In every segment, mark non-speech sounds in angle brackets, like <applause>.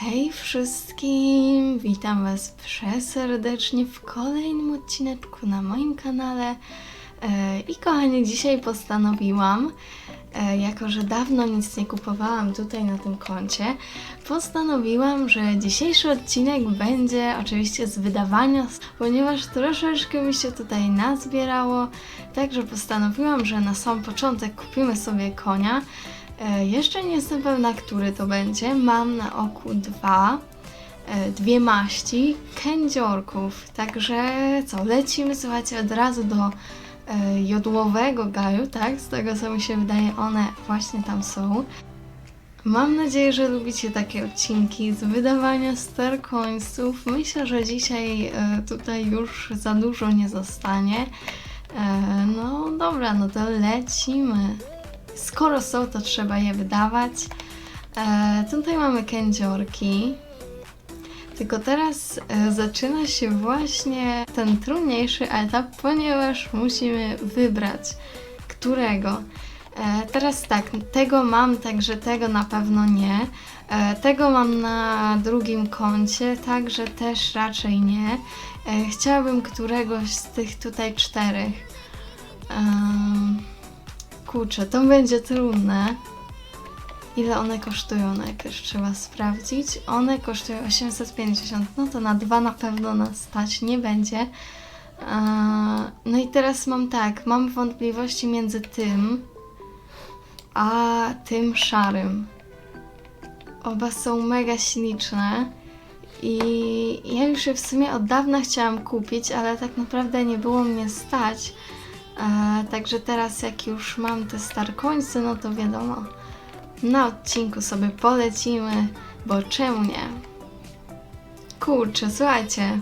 Hej wszystkim! Witam Was przeserdecznie w kolejnym odcineczku na moim kanale. E, I kochani, dzisiaj postanowiłam, e, jako że dawno nic nie kupowałam tutaj na tym koncie, postanowiłam, że dzisiejszy odcinek będzie oczywiście z wydawania, ponieważ troszeczkę mi się tutaj nazbierało, także postanowiłam, że na sam początek kupimy sobie konia. E, Jeszcze nie jestem pewna, który to będzie. Mam na oku dwa, e, dwie maści kędziorków. Także co, lecimy, słuchajcie, od razu do e, jodłowego gaju, tak? Z tego co mi się wydaje, one właśnie tam są. Mam nadzieję, że lubicie takie odcinki z wydawania star coinsów. Myślę, że dzisiaj tutaj już za dużo nie zostanie. No dobra, no to lecimy. Skoro są, to trzeba je wydawać. E, tutaj mamy kędziorki. Tylko teraz e, zaczyna się właśnie ten trudniejszy etap, ponieważ musimy wybrać którego. E, teraz tak, tego mam, także tego na pewno nie. E, tego mam na drugim koncie, także też raczej nie. E, chciałabym któregoś z tych tutaj czterech. Em, Kurczę, to będzie trudne. Ile one kosztują? Najpierw trzeba sprawdzić. One kosztują 850. No to na dwa na pewno nas stać nie będzie. No i teraz mam tak, mam wątpliwości między tym a tym szarym. Oba są mega śliczne i ja już je w sumie od dawna chciałam kupić, ale tak naprawdę nie było mnie stać. E, także teraz jak już mam te star coinsy, no to wiadomo, na odcinku sobie polecimy, bo czemu nie? Kurczę, słuchajcie.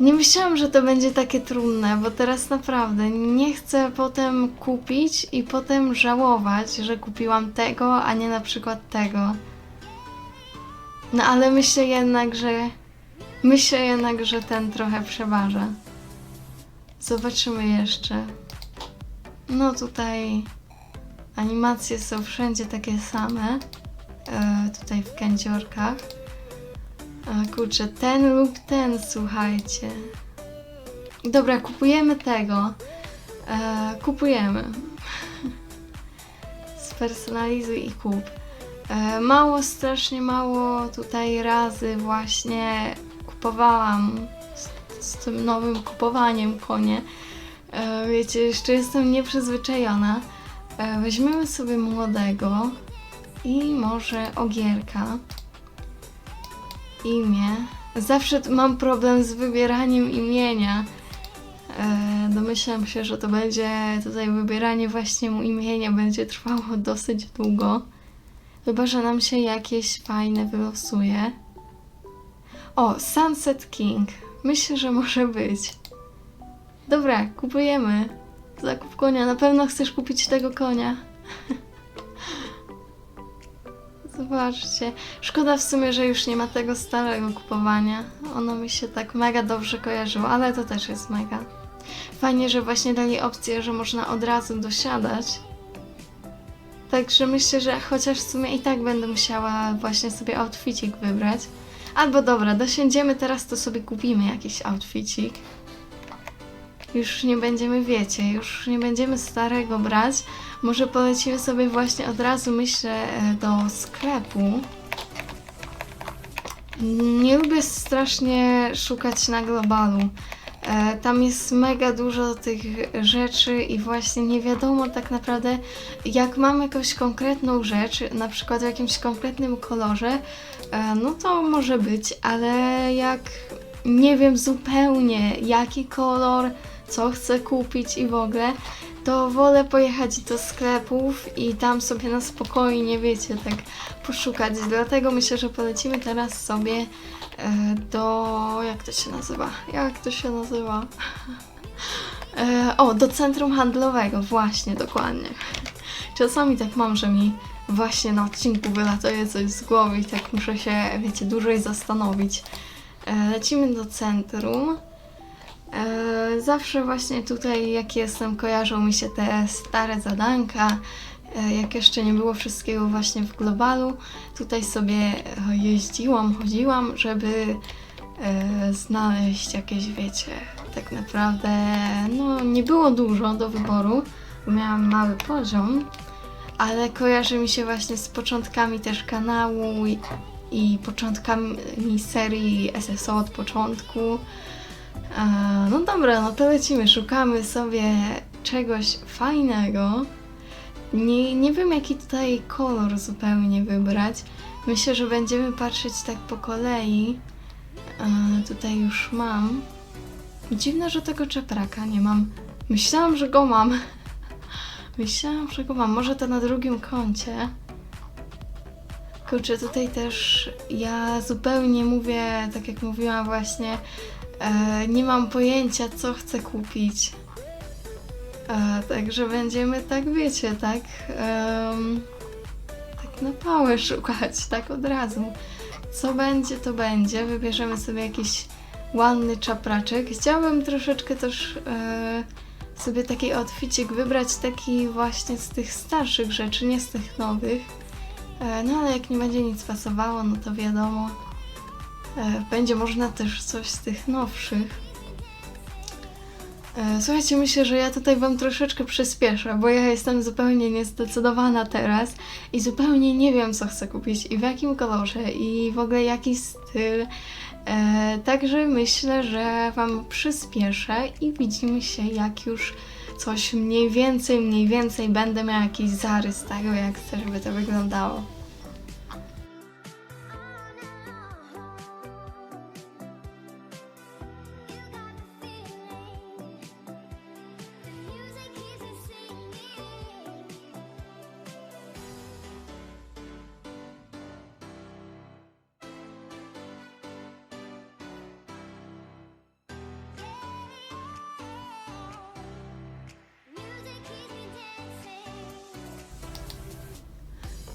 Nie myślałam, że to będzie takie trudne, bo teraz naprawdę nie chcę potem kupić i potem żałować, że kupiłam tego, a nie na przykład tego. No ale myślę jednak, że myślę jednak, że ten trochę przeważa. Zobaczymy jeszcze. No tutaj animacje są wszędzie takie same. E, tutaj w kędziorkach. E, kurczę, ten lub ten, słuchajcie. Dobra, kupujemy tego. E, kupujemy. <laughs> Spersonalizuj i kup. E, mało, strasznie mało tutaj razy właśnie kupowałam z, tym nowym kupowaniem konie. E, wiecie, jeszcze jestem nieprzyzwyczajona. E, weźmiemy sobie młodego i może ogierka. Imię. Zawsze mam problem z wybieraniem imienia. E, domyślam się, że to będzie tutaj wybieranie właśnie mu imienia będzie trwało <laughs> dosyć długo. Chyba, że nam się jakieś fajne wylosuje. O, Sunset King. Myślę, że może być. Dobra, kupujemy. Zakup konia. Na pewno chcesz kupić tego konia. <laughs> Zobaczcie. Szkoda w sumie, że już nie ma tego starego kupowania. Ono mi się tak mega dobrze kojarzyło, ale to też jest mega. Fajnie, że właśnie dali opcję, że można od razu dosiadać. Także myślę, że chociaż w sumie i tak będę musiała właśnie sobie outfitik wybrać. Albo dobra, dosiędziemy teraz, to sobie kupimy jakiś outfitik. Już nie będziemy, wiecie, już nie będziemy starego brać. Może polecimy sobie właśnie od razu, myślę, e, do sklepu. Nie lubię strasznie szukać na globalu. E, Tam jest mega dużo tych rzeczy i właśnie nie wiadomo tak naprawdę, jak mam jakąś konkretną rzecz, na przykład w jakimś konkretnym kolorze, e, no to może być, ale jak nie wiem zupełnie jaki kolor, co chcę kupić i w ogóle, to wolę pojechać do sklepów i tam sobie na spokojnie, wiecie, tak poszukać. Dlatego myślę, że polecimy teraz sobie do. Jak to się nazywa? Jak to się nazywa? <laughs> E, o, do centrum handlowego, właśnie, dokładnie. Czasami tak mam, że mi właśnie na odcinku wylatuje coś z głowy i tak muszę się, wiecie, dłużej zastanowić. E, lecimy do centrum. E, zawsze właśnie tutaj, jak jestem, kojarzą mi się te stare zadanka, e, jak jeszcze nie było wszystkiego właśnie w globalu. Tutaj sobie e, jeździłam, chodziłam, żeby e, znaleźć jakieś, wiecie, tak naprawdę, no nie było dużo do wyboru, bo miałam mały poziom, ale kojarzy mi się właśnie z początkami też kanału i, i początkami serii SSO od początku. E, No dobra, no to lecimy, szukamy sobie czegoś fajnego. Nie, nie wiem jaki tutaj kolor zupełnie wybrać. Myślę, że będziemy patrzeć tak po kolei. E, tutaj już mam. Dziwne, że tego czepraka nie mam. Myślałam, że go mam. <laughs> Myślałam, że go mam. Może to na drugim koncie. Kurczę, tutaj też ja zupełnie mówię, tak jak mówiłam właśnie, e, nie mam pojęcia, co chcę kupić. Także będziemy tak, wiecie, tak, tak na pałę szukać, tak od razu. Co będzie, to będzie. Wybierzemy sobie jakiś ładny czapraczek. Chciałabym troszeczkę też e, sobie taki outficik wybrać, taki właśnie z tych starszych rzeczy, nie z tych nowych. E, no ale jak nie będzie nic pasowało, no to wiadomo, e, będzie można też coś z tych nowszych. E, Słuchajcie, myślę, że ja tutaj Wam troszeczkę przyspieszę, bo ja jestem zupełnie niezdecydowana teraz i zupełnie nie wiem, co chcę kupić i w jakim kolorze i w ogóle jaki styl. E, także myślę, że Wam przyspieszę i widzimy się, jak już coś mniej więcej, mniej więcej będę miała jakiś zarys tego, jak chcę, żeby to wyglądało.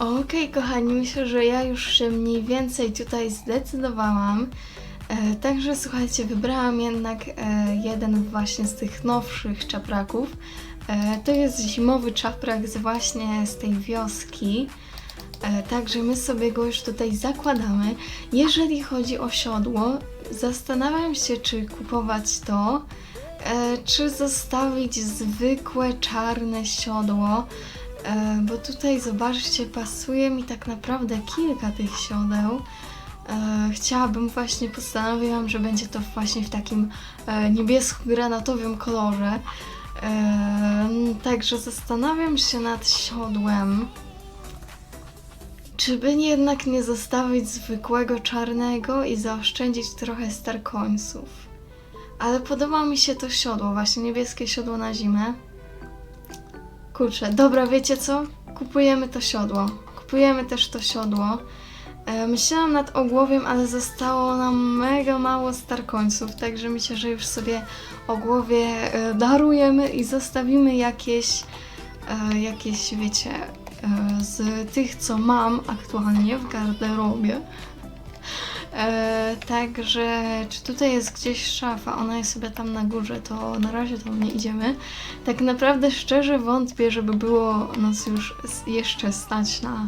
Okej, kochani, myślę, że ja już się mniej więcej tutaj zdecydowałam. E, także słuchajcie, wybrałam jednak e, jeden właśnie z tych nowszych czapraków. E, to jest zimowy czaprak z właśnie z tej wioski. E, także my sobie go już tutaj zakładamy. Jeżeli chodzi o siodło, zastanawiam się, czy kupować to, e, czy zostawić zwykłe czarne siodło. E, bo tutaj zobaczcie, pasuje mi tak naprawdę kilka tych siodeł. E, chciałabym właśnie, postanowiłam, że będzie to właśnie w takim e, niebiesko-granatowym kolorze. Także zastanawiam się nad siodłem. Czy by jednak nie zostawić zwykłego czarnego i zaoszczędzić trochę starkońców? Ale podoba mi się to siodło, właśnie niebieskie siodło na zimę. Kurczę, dobra, wiecie co? Kupujemy to siodło. Kupujemy też to siodło. E, myślałam nad ogłowiem, ale zostało nam mega mało starkońców, także myślę, że już sobie ogłowie e, darujemy i zostawimy jakieś, e, jakieś wiecie, z tych, co mam aktualnie w garderobie. E, także, czy tutaj jest gdzieś szafa? Ona jest sobie tam na górze, to na razie tam nie idziemy. Tak naprawdę szczerze wątpię, żeby było nas już jeszcze stać na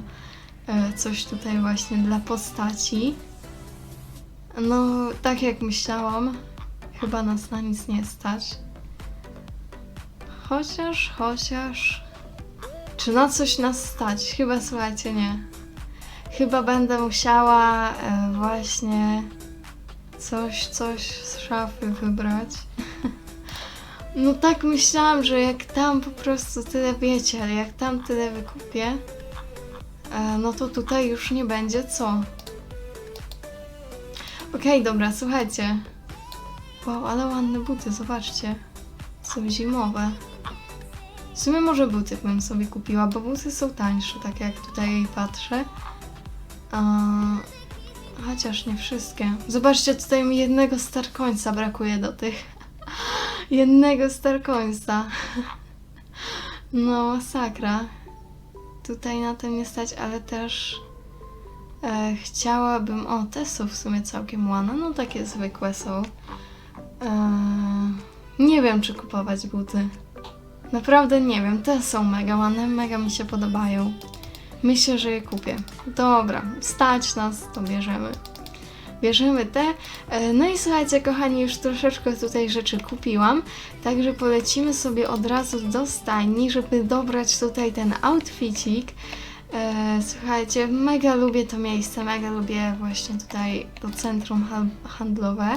e, coś tutaj właśnie dla postaci. No, tak jak myślałam, chyba nas na nic nie stać. Chociaż, chociaż. Czy na coś nas stać? Chyba słuchajcie, nie. Chyba będę musiała e, właśnie coś, coś z szafy wybrać. <laughs> No tak myślałam, że jak tam po prostu tyle wiecie, ale jak tam tyle wykupię, e, no to tutaj już nie będzie co. Okej, dobra, słuchajcie. Wow, ale ładne buty, zobaczcie. Są zimowe. W sumie może buty bym sobie kupiła, bo buty są tańsze, tak jak tutaj patrzę. Chociaż nie wszystkie. Zobaczcie, tutaj mi jednego starkońca brakuje do tych. <laughs> jednego starkońca. <laughs> no, masakra. Tutaj na tym nie stać, ale też e, chciałabym... O, te są w sumie całkiem ładne. No, takie zwykłe są. E, nie wiem, czy kupować buty. Naprawdę nie wiem, te są mega ładne, mega mi się podobają. Myślę, że je kupię. Dobra, stać nas, to bierzemy. Bierzemy te. E, No i słuchajcie, kochani, już troszeczkę tutaj rzeczy kupiłam, także polecimy sobie od razu do stajni, żeby dobrać tutaj ten outfitik. E, Słuchajcie, mega lubię to miejsce, mega lubię właśnie tutaj to centrum ha- handlowe,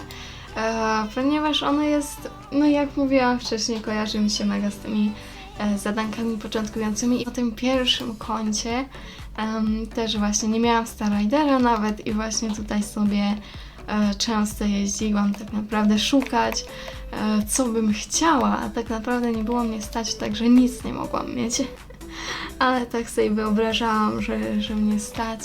e, ponieważ ono jest, no jak mówiłam wcześniej, kojarzy mi się mega z tymi zadankami początkującymi i o tym pierwszym kącie em, też właśnie nie miałam Starridera nawet i właśnie tutaj sobie e, często jeździłam tak naprawdę szukać, e, co bym chciała, a tak naprawdę nie było mnie stać, także nic nie mogłam mieć. <laughs> Ale tak sobie wyobrażałam, że, że mnie stać.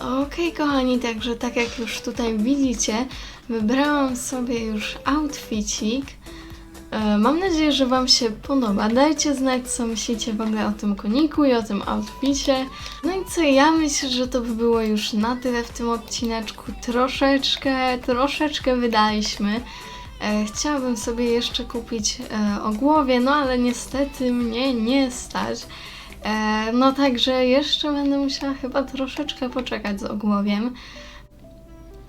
Okej, kochani, także tak jak już tutaj widzicie, wybrałam sobie już outficik. E, Mam nadzieję, że Wam się podoba. Dajcie znać, co myślicie w ogóle o tym koniku i o tym outficie. No i co, ja myślę, że to by było już na tyle w tym odcineczku. Troszeczkę, troszeczkę wydaliśmy. E, Chciałabym sobie jeszcze kupić e, ogłowie, no ale niestety mnie nie stać. No także jeszcze będę musiała chyba troszeczkę poczekać z ogłowiem.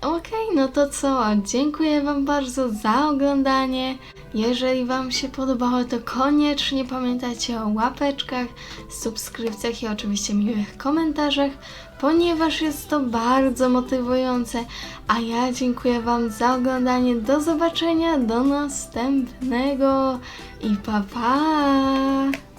Okej, no to co? Dziękuję Wam bardzo za oglądanie. Jeżeli Wam się podobało, to koniecznie pamiętajcie o łapeczkach, subskrypcjach i oczywiście miłych komentarzach, ponieważ jest to bardzo motywujące. A ja dziękuję Wam za oglądanie. Do zobaczenia, do następnego i pa pa!